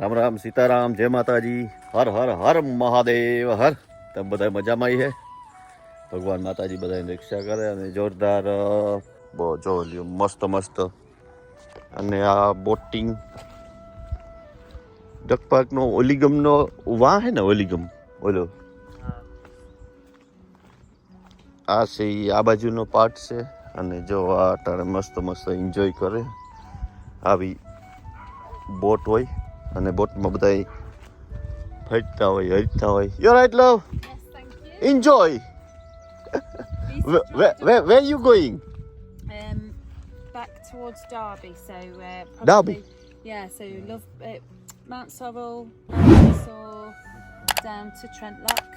રામ રામ સીતારામ, જય માતાજી, હર હર હર મહાદેવ, હર. તમે બધા મજામાં છે ભગવાન માતાજી બધાની રક્ષા કરે અને જોરદાર બહુ જો મસ્ત મસ્ત. અને આ બોટિંગ ડક પાર્કનો ઓલીગમનો વાં હે ને ઓલીગમ? ઓલો આ છે આ બાજુનો પાર્ટ છે. અને જો આ અટાણે મસ્ત મસ્ત એન્જોય કરે. આવી બોટ હોય. અને બોટમાં બધા ફરતા હોય હરતા હોય you right love Yes, thank you. Enjoy Please where you going Um, back towards Derby, so uh, probably, Derby? Yeah, so love uh, Mount Sorrel, Windsor, down to Trent Lock,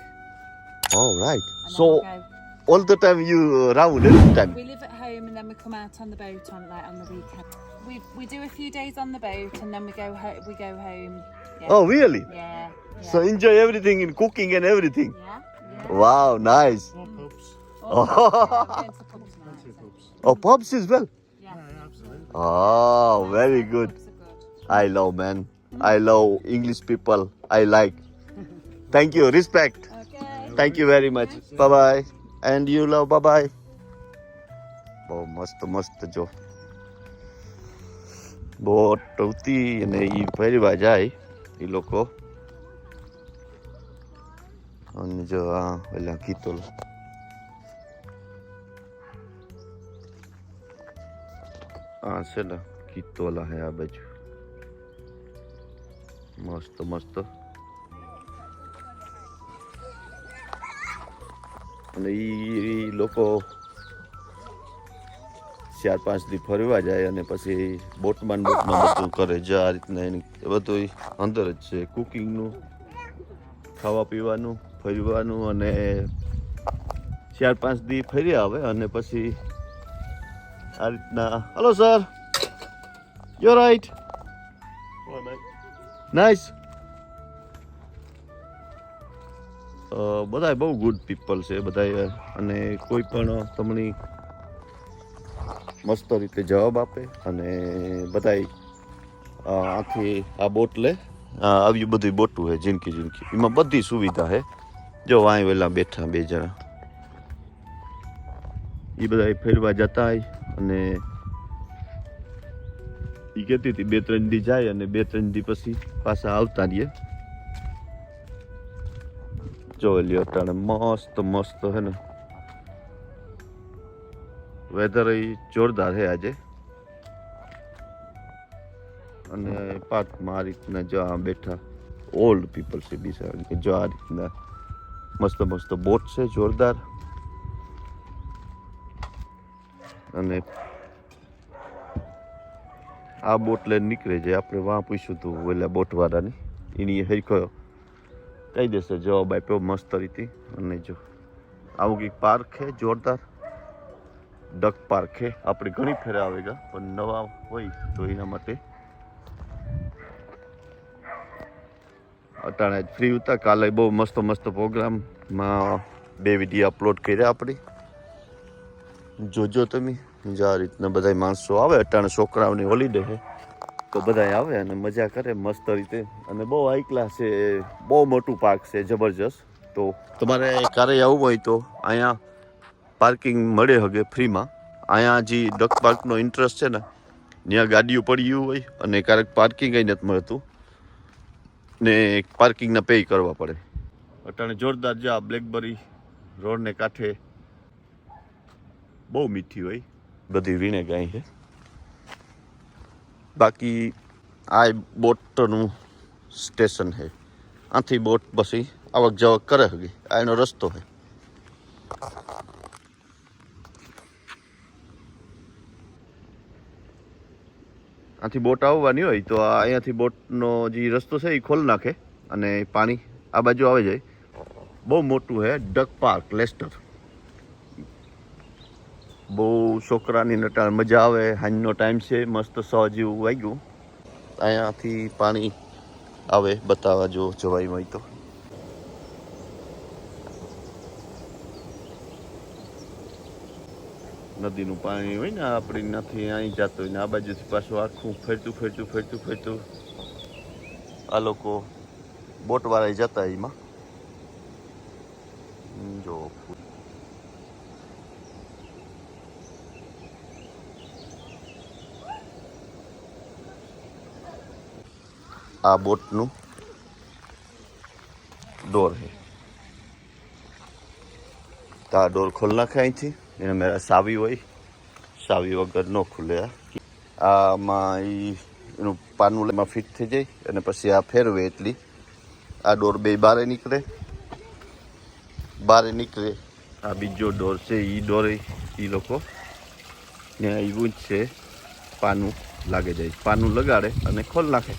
all right and so then we'll go. all the time you round every time We live at home and then we come out on the boat on like on the weekend. We we do a few days on the boat and then we go ho- we go home. Yeah. oh really Yeah. yeah. so enjoy everything in cooking and everything yeah. yeah. wow nice More pubs. Oh, yeah, we're going to the pubs now, Plenty of so- pubs. oh pubs as well Yeah. Yeah, absolutely. oh very Yeah, good pubs are good. i love man i love english people i like thank you respect Okay. Thank you very much bye bye and you love bye bye બહુ મસ્ત મસ્ત જો boat ઉતી અને એ ફેરવા જાય એ લોકો. અને જો આ પેલા કીતોલ આ છે ને કીતોલા હે આ બાજુ. મસ્ત મસ્ત. અને એ લોકો ચાર પાંચ દી ફરવા જાય અને પછી બોટમાં બોટમાં બધું કરે છે. આ રીતના એની બધું અંદર જ છે. કુકિંગનું ખાવા પીવાનું ફરવાનું અને ચાર પાંચ દી ફરી આવે અને પછી આ રીતના. Hello sir you right nice બધા બહુ ગુડ પીપલ છે બધા અને કોઈ પણ તમને મસ્ત રીતે જવાબ આપે અને બધાય આખી આ બોટ લે. આ આવી બધી બોટું છે જિંદગી જિંદગી. એમાં બધી સુવિધા છે જો વાંય વેલા બેઠા બે જણા. એ બધા ફેરવા જતા અને એ કહેતી હતી બે ત્રણ દી જાય અને બે ત્રણ દી પછી પાછા આવતા રહીએ. જો લ્યો અટાણે મસ્ત મસ્ત હે ને. વેધર જોરદાર છે આજે. અને પાર્કમાં આ રીતના જો આ બેઠા ઓલ્ડ પીપલ છે બીજા કે જો આ રીતના મસ્ત મસ્ત બોટ છે જોરદાર. અને આ બોટ લઈને નીકળે છે. આપણે વાં પૂછ્યું હતું ઓલા બોટવાળાને એની હરખો કહી દેશે જવાબ આપ્યો મસ્ત રીતે. અને જો, આવું કંઈક પાર્ક છે જોરદાર. ડક પાર્ક છે આપણે ઘણી ફેરા આવેગા, પણ નવા હોય તો એના માટે અટાણે ફ્રી હતા કાલે બહુ મસ્ત મસ્ત પ્રોગ્રામમાં બે વીડિયો અપલોડ કર્યા આપણે. જોજો તમે, જે આ રીતના બધા માણસો આવે, અટાણે છોકરાઓની હોલિડે છે તો બધા આવે અને મજા કરે મસ્ત રીતે. અને બહુ હાઈ ક્લાસ છે, બહુ મોટું પાર્ક છે, જબરજસ્ત. તો તમારે ક્યારે આવવું હોય તો અહીંયા પાર્કિંગ મળે હગે ફ્રીમાં. અહીંયા જે ડક પાર્કનો ઇન્ટરેસ્ટ છે ને ત્યાં ગાડીઓ પડી ગયું હોય અને ક્યારેક પાર્કિંગ નથી મળતું. ને પાર્કિંગના પે કરવા પડે. અટાણે જોરદાર જો આ બ્લેકબરી રોડને કાંઠે બહુ મીઠી હોય. બધી વીણે ગાય છે. બાકી આ બોટનું સ્ટેશન છે. આથી બોટ પછી આવક જાવક કરે હગી. આ એનો રસ્તો છે. આથી બોટ આવવાની હોય તો અહીંયાથી બોટનો જે રસ્તો છે એ ખોલ નાખે અને પાણી આ બાજુ આવે જાય બહુ મોટું છે ડક પાર્ક, લેસ્ટર. બહુ છોકરાની નટા મજા આવે, હાંજનો ટાઈમ છે, મસ્ત સો જેવું વાગ્યું. અહીંયાથી પાણી આવે, બતાવવા જો જવાય હોય તો. નદીનું પાણી હોય ને, આપણી નથી, અહીં જતું હોય ને, આ બાજુથી પાછું આખું ફેરતું ફેરતું ફેરતું ફેરતું. આ લોકો બોટવાળા જતા એમાં. જો આ બોટનું ડોર છે. તો આ ડોર ખોલ નાખે અહીંથી. એને મેરા સાવી હોય, સાવી વગર ન ખુલે આમાં એ એનું પાનું એમાં ફિટ થઈ જાય અને પછી આ ફેરવે એટલી. આ ડોર બે બારે નીકળે. બારે નીકળે. આ બીજો ડોર છે એ ડોરે એ લોકો. ને એવું જ છે, પાનું લાગે જાય. પાનું લગાડે અને ખોલ નાખે.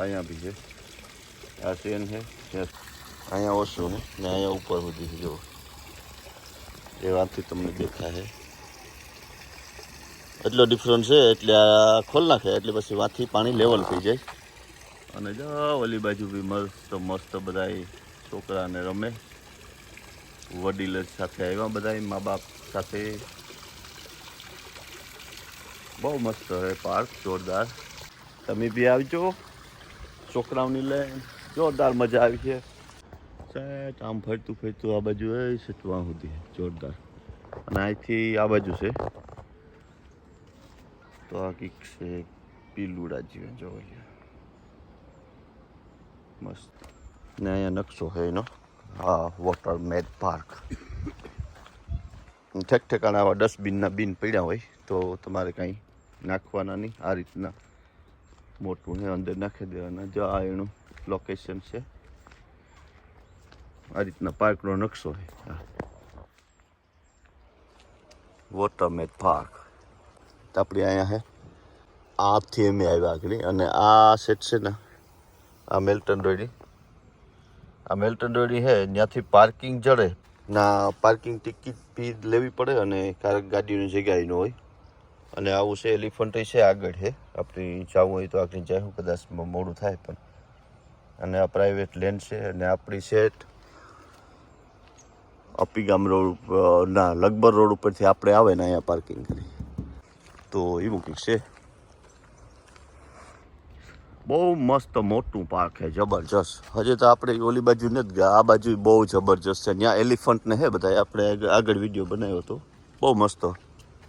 અહીંયા બી છે. આ ચેન છે. અહીંયા ઓછું ને અહીંયા ઉપર સુધી છે જો એ તમને દેખાય એટલો ડિફરન્સ છે, એટલે આ ખોલ નાખે, એટલે પછી વાંથી પાણી લેવલ થઈ જાય. અને જો ઓલી બાજુ બી મસ્ત મસ્ત બધા છોકરાને રમે. વડીલ સાથે આવ્યા બધા મા બાપ સાથે. બહુ મસ્ત છે પાર્ક જોરદાર. તમે બી આવજો. છોકરાઓની લઈને જોરદાર મજા આવી છે. સેટ આમ ફરતું ફરતું આ બાજુ એ છે ત્યાં સુધી જોરદાર. અને અહીંથી આ બાજુ છે. તો આ કંઈક છે, પીલુડા જેવું જો મસ્ત. ને અહીંયા નકશો છે એનો. હા વોટર મેડ પાર્ક ઠેક ઠેકાણા આવા ડસ્ટબિનના બિન પડ્યા હોય, તો તમારે કાંઈ નાખવાના નહીં. આ રીતના મોટું ને અંદર નાખી દેવાના. જો આ એનું લોકેશન છે. આ રીતના પાર્કનો નકશો છે. વોટરમેટ પાર્ક આપણે અહીંયા છે આથી અમે આવ્યા આગળ. અને આ સેટ છે ને, આ મેલ્ટન રોડી આ મેલ્ટન રોડી છે ત્યાંથી પાર્કિંગ જડે. ના પાર્કિંગ ટિકિટ ફી લેવી પડે અને ક્યારેક ગાડીની જગ્યાએ ન હોય. અને આવું છે એલિફન્ટ છે આગળ છે આપણે જવું હોય તો આગળ જાય કદાચ મોડું થાય પણ. અને આ પ્રાઇવેટ લેન્ડ છે અને આપણી સેટ અપીગામ રોડ ના, લગભગ રોડ ઉપરથી આપણે આવે ને અહીંયા પાર્કિંગ કરી. તો એવું કંઈક છે. બહુ મસ્ત મોટું પાર્ક છે, જબરજસ્ત. હજી તો આપણે ઓલી બાજુ નથી ગયા. આ બાજુ બહુ જબરજસ્ત છે. ત્યાં એલિફન્ટને હે બધા આપણે આગળ વીડિયો બનાવ્યો હતો. બહુ મસ્ત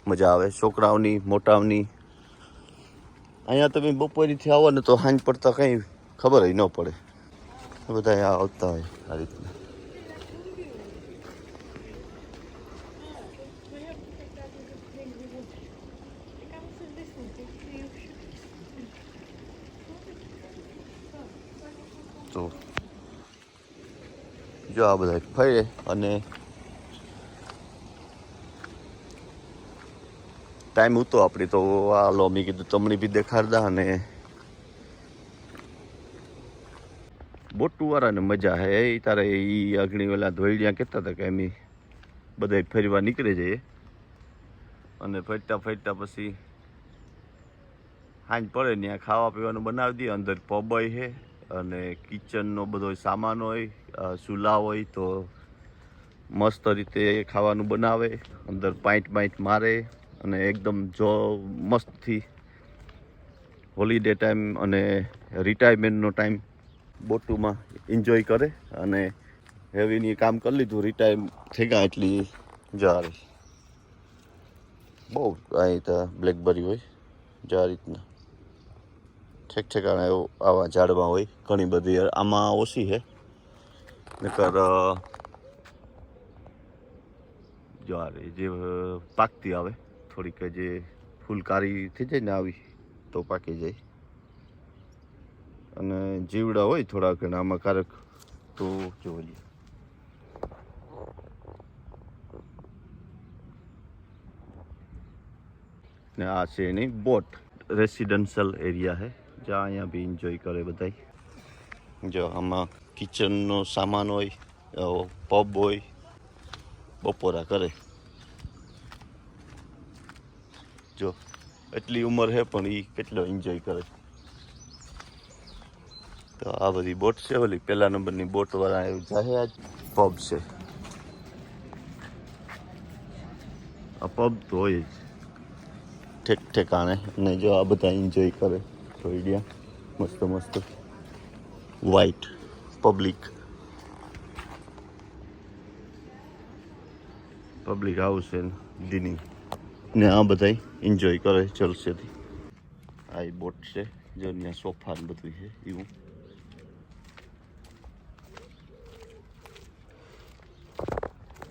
મજા આવે. છોકરાઓની, મોટાઓની. અહીંયા તમે બપોરેથી આવો ને તો સાંજ પડતા કંઈ ખબર ન પડે. બધા આવતા હોય આ રીતના. તો જો આ બધા ફરે અને ટાઈમ હતો આપણી, તો આ લો મેં કીધું તમને બી દેખાડતા અને બોટું વાળાને મજા હે. એ તારે એ અગ્નિ વેલા ધોઈડિયા કહેતા હતા કે અમે બધા ફરવા નીકળી જઈએ. અને ફરતા ફરતા પછી સાંજ પડે ત્યાં ખાવા પીવાનું બનાવી દઈએ. અંદર પબ હે. અને કિચનનો બધો સામાન હોય ચૂલા હોય તો મસ્ત રીતે ખાવાનું બનાવે, અંદર પાઇન્ટ પાઇન્ટ મારે અને એકદમ જો મસ્તથી હોલિડે ટાઈમ અને રિટાયરમેન્ટનો ટાઈમ બોટુમાં એન્જોય કરે અને હેવીની કામ કરી લીધું રિટાયર થઈ ગયા એટલી જારી. બહુ અહીં બ્લેકબેરી હોય જ રીતના ઠેક ઠેકાણે આવા ઝાડમાં હોય ઘણી બધી. આમાં ઓછી છે. નકર અ, જો આ રહી જે પાકતી આવે થોડીક જે ફૂલકારી થઈ જાય ને આવી તો પાકી જાય. અને જીવડા હોય થોડા ઘણા આમાં કારક તો જોઈએ ને આ છે એની બોટ રેસિડેન્શિયલ એરિયા છે. જ્યાં અહીંયા બી એન્જોય કરે બધાય. જો, આમાં કિચનનો સામાન હોય પબ હોય, બપોરા કરે. જો, એટલી ઉંમર છે પણ એ કેટલો એન્જોય કરે. તો આ બધી બોટ છે, ઓલી પહેલા નંબરની બોટ વાળા એવું જાહે આજ પબ છે. આ પબ તો હોય જ. ઠેક ઠેકાણે, અને જો આ બધા એન્જોય કરે. જોઈ ગયા મસ્ત મસ્ત વ્હાઈટ પબ્લિક પબ્લિક હાઉસ છે ને ને આ બધા એન્જોય કરે જલસેથી. આ બોટ છે, જો ત્યાં સોફા ને બધું છે, એવું.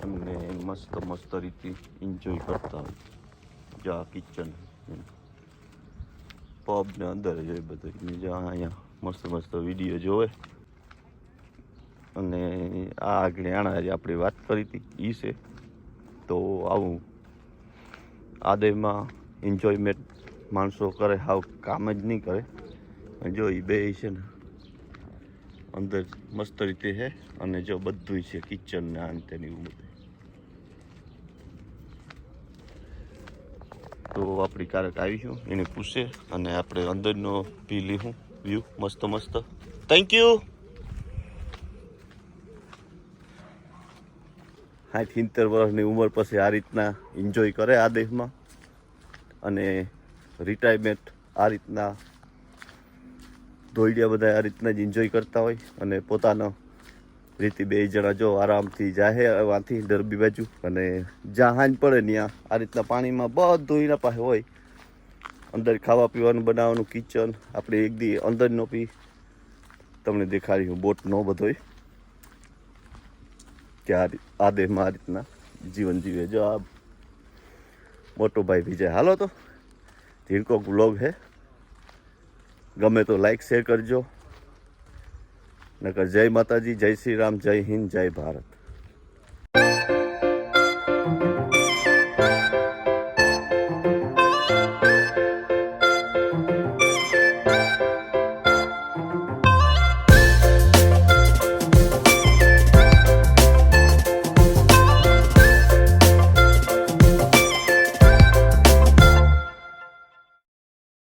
એમને મસ્ત મસ્ત રીતે એન્જોય કરતા હોય. જો આ કિચન પબ ને અંદર જ હોય બધું. જો અહીંયા મસ્ત મસ્ત વીડિયો જોવે. અને આ જ્ઞાણા જે આપણે વાત કરી હતી એ છે. તો આવું. આદયમાં એન્જોયમેન્ટ માણસો કરે, હાવ કામ જ નહીં કરે. જો એ બે છે ને, અંદર મસ્ત રીતે છે. અને જો બધું છે કિચન ને આ તેની બધું તો આપણી કારક આવીશું એને પૂછે અને આપણે અંદરનો પી લીધું. વ્યૂ મસ્ત મસ્ત. થેન્ક યુ સાઠ સિત્તેર વર્ષની ઉંમર પછી આ રીતના એન્જોય કરે આ દેશમાં. અને રિટાયરમેન્ટ આ રીતના ધોઈડિયા બધા આ રીતના જ એન્જોય કરતા હોય અને પોતાનો રીતે બે જણા જો આરામથી જાહે વાંથી ડરબી બાજુ. અને જ્યાં હાંજ પડે ત્યાં આ રીતના પાણીમાં બધું એના પાસે હોય. અંદર ખાવા પીવાનું બનાવવાનું કિચન આપણે એક દી અંદરનો પી. તમને દેખાડ્યું બોટનો બધોય કે આ દેહમાં આ રીતના જીવન જીવે. જો આ મોટો ભાઈ વિજય હાલો તો. ધીરકો બ્લોગ હે. ગમે તો લાઈક શેર કરજો. નકર જય માતાજી જય શ્રી રામ જય હિન્દ જય ભારત.